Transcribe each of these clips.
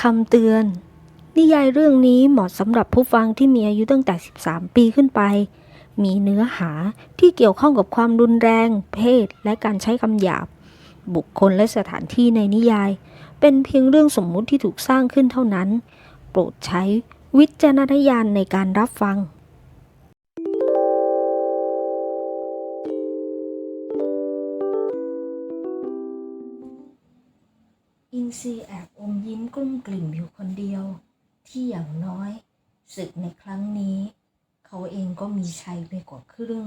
คำเตือน นิยายเรื่องนี้เหมาะสำหรับผู้ฟังที่มีอายุตั้งแต่ 13 ปีขึ้นไป มีเนื้อหาที่เกี่ยวข้องกับความรุนแรง เพศ และการใช้คำหยาบ บุคคลและสถานที่ในนิยาย เป็นเพียงเรื่องสมมุติที่ถูกสร้างขึ้นเท่านั้น โปรดใช้วิจารณญาณในการรับฟัง ซีแอบอมยิ้มกลุ้มกลิ่มอยู่คนเดียว ที่อย่างน้อยศึกในครั้งนี้ เขาเองก็มีชัยไปกว่าครึ่ง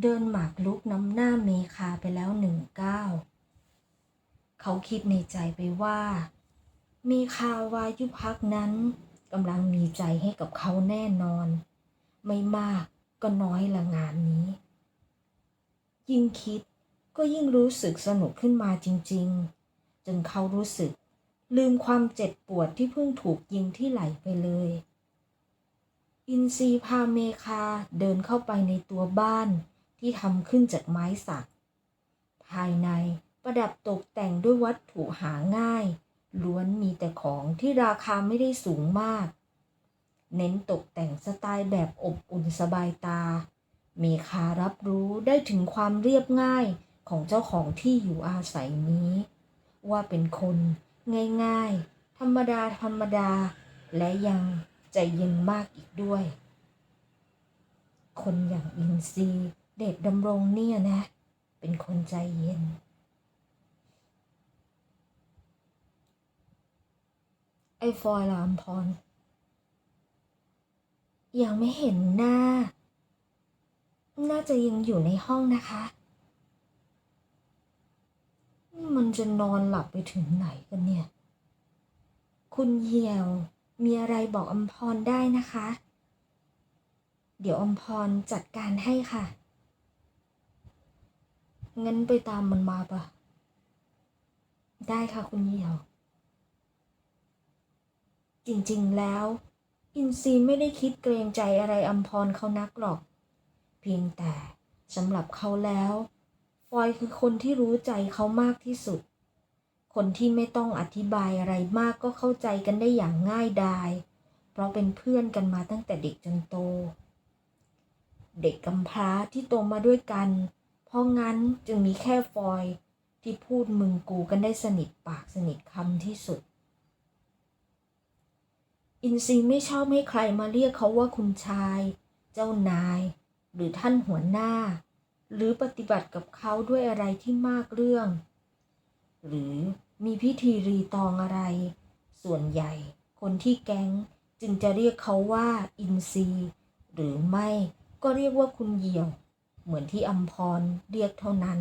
เดินหมากลุกน้ำหน้าเมคาไปแล้วหนึ่งก้าวเขาคิดในใจไปว่า เมคาวายุพักนั้นกำลังมีใจให้กับเขาแน่นอน ไม่มากก็น้อยละงานนี้ ยิ่งคิดก็ยิ่งรู้สึกสนุกขึ้นมาจริง ๆ จนเขารู้สึก ลืมความเจ็บปวดที่เพิ่งถูกยิงที่ไหล่ไปเลย อินซีพาเมคาเดินเข้าไปในตัวบ้านที่ทำขึ้นจากไม้สัก ภายในประดับตกแต่งด้วยวัตถุหาง่าย ล้วนมีแต่ของที่ราคาไม่ได้สูงมาก เน้นตกแต่งสไตล์แบบอบอุ่นสบายตา เมคารับรู้ได้ถึงความเรียบง่ายของเจ้าของที่อยู่อาศัยนี้ ว่าเป็นคน ง่ายๆ ธรรมดาธรรมดา และยังใจเย็นมากอีกด้วย คนอย่างอินซีเดชดำรงเนี่ยนะ เป็นคนใจเย็น ไอ้ฟอยลามพร ยังไม่เห็นหน้า น่าจะยังอยู่ในห้องนะคะ มันจะนอนหลับไปถึงไหนกันเนี่ย คุณเหี่ยวมีอะไรบอกอมพรได้นะคะ เดี๋ยวอมพรจัดการให้ค่ะ งั้นไปตามมันมาปะได้ค่ะคุณเหี่ยว จริงๆแล้ว อินซีไม่ได้คิดเกรงใจอะไรอมพรเขานักหรอก เพียงแต่สำหรับเขาแล้ว ฟอยคือคนที่รู้ใจเขามากที่สุด คนที่ไม่ต้องอธิบายอะไรมากก็เข้าใจกันได้อย่างง่ายดาย เพราะเป็นเพื่อนกันมาตั้งแต่เด็กจนโต เด็กกำพร้าที่โตมาด้วยกัน เพราะงั้นจึงมีแค่ฟอยที่พูดมึงกูกันได้สนิทปากสนิทคำที่สุด อินซีไม่ชอบให้ใครมาเรียกเขาว่าคุณชาย เจ้านาย หรือท่านหัวหน้า หรือปฏิบัติกับเขาด้วยอะไรที่มากเรื่อง หรือมีพิธีรีตองอะไร ส่วนใหญ่ คนที่แก๊งจึงจะเรียกเขาว่าอินซีหรือไม่ก็เรียกว่าคุณเหี่ยว เหมือนที่อัมพรเรียกเท่านั้น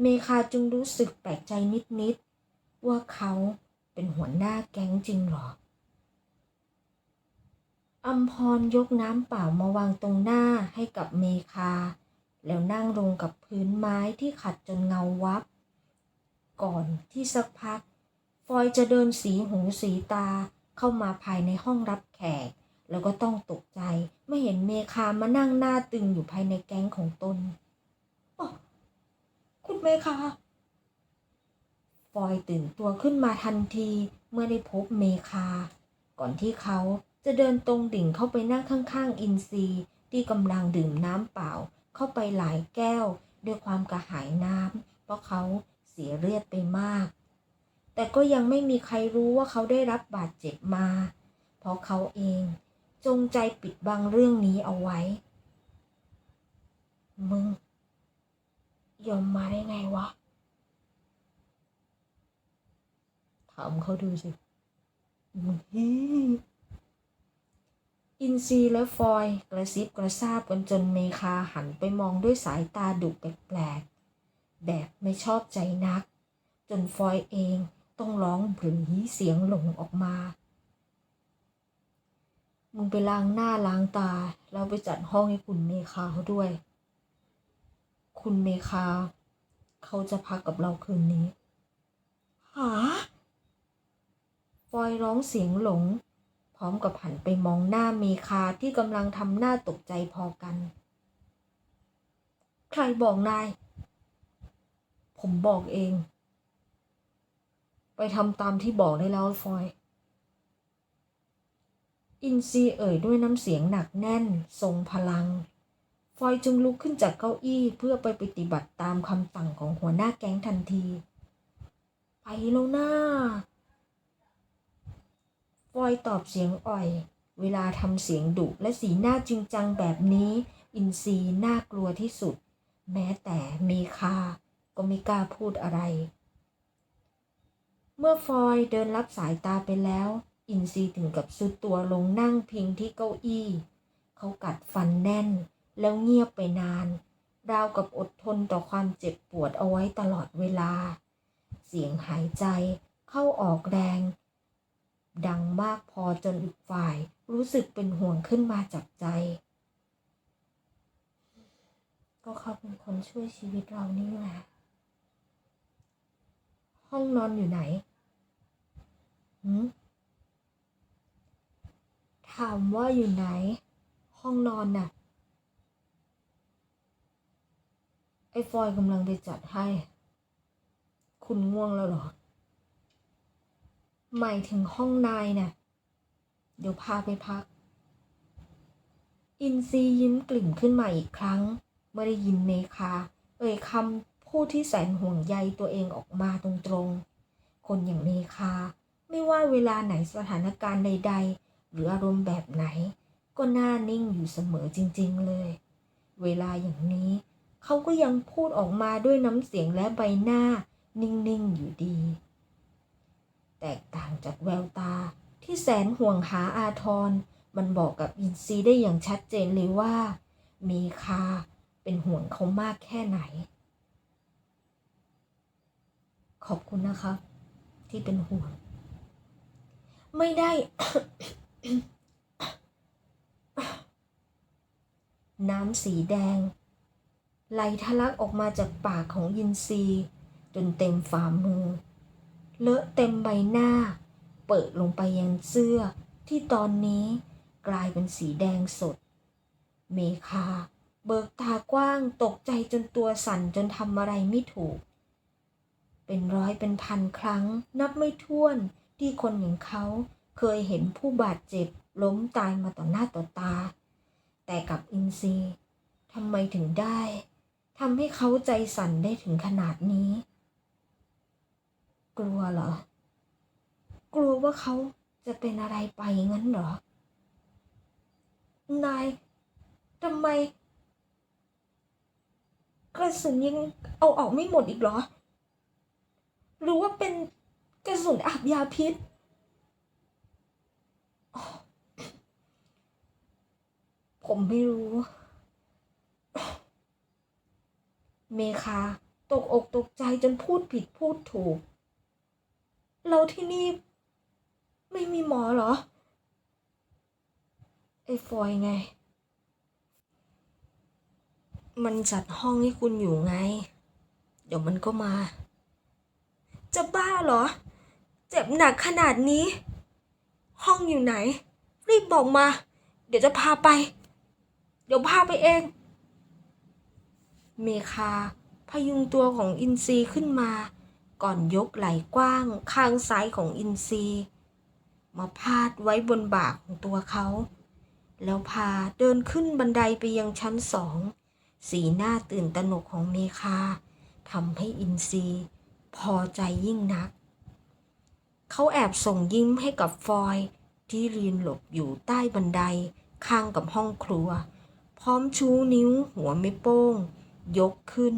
เมคาจึงรู้สึกแปลกใจนิดๆว่าเขาเป็นหัวหน้าแก๊งจริงหรออัมพรยกน้ำเปล่ามาวางตรงหน้าให้กับเมคา แล้วนั่งลงกับพื้นไม้ที่ขัดจนเงาวับ ก่อนที่สักพัก ฟอยจะเดินสีหูสีตาเข้ามาภายในห้องรับแขก แล้วก็ต้องตกใจเมื่อเห็นเมคามานั่งหน้าตึงอยู่ภายในแก๊งของตนโอ้คุณเมคาฟอยตื่นตัวขึ้นมาทันทีเมื่อได้พบเมคา ก่อนที่เขาจะเดินตรงดิ่งเข้าไปนั่งข้างๆ อินซีที่กำลังดื่มน้ำเปล่า เข้าไปหลายแก้วด้วยความกระหายน้ำเพราะเขาเสียเลือดไปมาก แต่ก็ยังไม่มีใครรู้ว่าเขาได้รับบาดเจ็บมา เพราะเขาเองจงใจปิดบังเรื่องนี้เอาไว้ มึง ยอมมาได้ไงวะ ถามเขาดูสิมึงฮี อินซีและฟอยกระซิบกระซาบกันจนเมคาหันไปมองด้วยสายตาดุแปลกๆ แบบไม่ชอบใจนัก จนฟอยเองต้องร้องบรีเสียงหลงออกมา มึงไปล้างหน้าล้างตา แล้วไปจัดห้องให้คุณเมคาเขาด้วย คุณเมคา เขาจะพักกับเราคืนนี้ หา ฟอยร้องเสียงหลง พร้อมกับหันไปมองหน้าเมคาที่กำลังทำหน้าตกใจพอกัน ใครบอกนาย ผมบอกเอง ไปทำตามที่บอกได้แล้วฟอย อินซีเอ่ยด้วยน้ำเสียงหนักแน่น ทรงพลัง ฟอยจึงลุกขึ้นจากเก้าอี้เพื่อไปปฏิบัติตามคำสั่งของหัวหน้าแก๊งทันที ไปแล้วนะ ฟอยตอบเสียงอ่อย เวลาทำเสียงดุและสีหน้าจริงจังแบบนี้ อินซีน่ากลัวที่สุด แม้แต่เมคา ก็ไม่กล้าพูดอะไร เมื่อฟอยเดินรับสายตาไปแล้ว อินซีถึงกับสุดตัวลงนั่งพิงที่เก้าอี้ เขากัดฟันแน่น แล้วเงียบไปนาน ราวกับอดทนต่อความเจ็บปวดเอาไว้ตลอดเวลา เสียงหายใจเข้าออกแรง ดังมากพอจนอีกฝ่าย รู้สึกเป็นห่วงขึ้นมาจากใจ ก็เขาเป็นคนช่วยชีวิตเรานี่แหละ ห้องนอนอยู่ไหนหืมถามว่าอยู่ไหน ห้องนอนน่ะ ไอ้ฟอยกำลังไปจัดให้ คุณง่วงแล้วเหรอ หมายถึงห้องนายน่ะ เดี๋ยวพาไปพัก อินซียิ้มกลิ่มขึ้นมาอีกครั้ง เมื่อได้ยินเมคา เอ่ยคำพูดที่แสนห่วงใยตัวเองออกมาตรงๆ คนอย่างเมคา ไม่ว่าเวลาไหนสถานการณ์ใด ๆ หรืออารมณ์แบบไหน ก็น่านิ่งอยู่เสมอจริงๆเลย เวลาอย่างนี้ เขาก็ยังพูดออกมาด้วยน้ำเสียงและใบหน้า นิ่งๆอยู่ดี ตกต่างจากแววตาที่แสนห่วงหาอาทร มันบอกกับอินซีได้อย่างชัดเจนเลยว่า มีคาเป็นห่วงเขามากแค่ไหน ขอบคุณนะครับที่เป็นห่วง ไม่ได้ น้ำสีแดง ไหลทะลักออกมาจากปากของยินซี จนเต็มฝ่ามือ เลอะเต็มใบหน้า เปิดลงไปยังเสื้อที่ตอนนี้กลายเป็นสีแดงสด เมคา เบิกตากว้างตกใจจนตัวสั่นจนทำอะไรไม่ถูก เป็นร้อยเป็นพันครั้งนับไม่ถ้วนที่คนอย่างเขาเคยเห็นผู้บาดเจ็บล้มตายมาต่อหน้าต่อตา แต่กับอินซีทำไมถึงได้ทำให้เขาใจสั่นได้ถึงขนาดนี้ กลัวเหรอ กลัวว่าเขาจะเป็นอะไรไปงั้นเหรอ นายทำไม กระสุนยังเอาออกไม่หมดอีกเหรอ หรือว่าเป็นกระสุนอาบยาพิษ ผมไม่รู้ เมคาตกอกตกใจจนพูดผิดพูดถูก เราที่นี่ไม่มีหมอเหรอ ไอ้ฟอยไง มันจัดห้องให้คุณอยู่ไง เดี๋ยวมันก็มา จะบ้าเหรอ เจ็บหนักขนาดนี้ ห้องอยู่ไหน รีบบอกมา เดี๋ยวจะพาไป เดี๋ยวพาไปเอง เมคาพยุงตัวของอินซีขึ้นมา ก่อนยกไหล่กว้างข้างซ้ายของอินซี มาพาดไว้บนบ่าของตัวเขา แล้วพาเดินขึ้นบันไดไปยังชั้นสอง สีหน้าตื่นตระหนกของเมคาทำให้อินซีพอใจยิ่งนัก เขาแอบส่งยิ้มให้กับฟอยที่ยืนหลบอยู่ใต้บันไดข้างกับห้องครัว พร้อมชูนิ้วหัวไม่โป้ง ยกขึ้น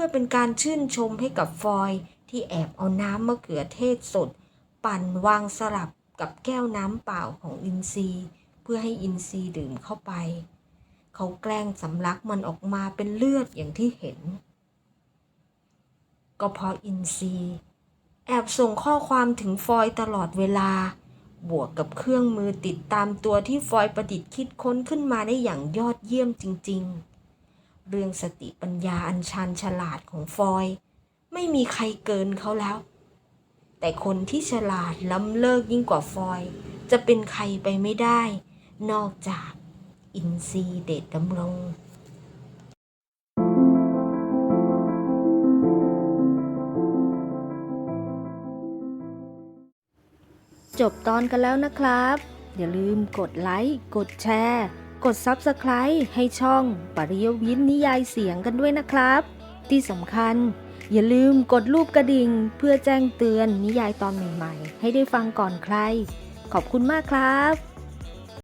พื่อเป็นการชื่นชมให้กับฟอยที่แอบเอาน้ำมะเขือเทศสด ปั่นวางสลับกับแก้วน้ำเปล่าของอินซีเพื่อให้อินซีดื่มเข้าไป เขาแกล้งสำลักมันออกมาเป็นเลือดอย่างที่เห็น ก็เพราะอินซีแอบส่งข้อความถึงฟอยตลอดเวลา บวกกับเครื่องมือติดตามตัวที่ฟอยประดิษฐ์คิดค้นขึ้นมาได้อย่างยอดเยี่ยมจริง ๆ เรื่องสติปัญญาอันชันฉลาดของฟอย ไม่มีใครเกินเขาแล้ว แต่คนที่ฉลาดล้ำเลิกยิ่งกว่าฟอย จะเป็นใครไปไม่ได้ นอกจากอินซีเดชดำรงจบตอนกันแล้วนะครับ อย่าลืมกดไลค์ กดแชร์ กด Subscribe ให้ช่องปริยวินนิยายเสียงกันด้วยนะครับ ที่สำคัญ อย่าลืมกดรูปกระดิ่ง เพื่อแจ้งเตือนนิยายตอนใหม่ๆ ให้ได้ฟังก่อนใคร ขอบคุณมากครับ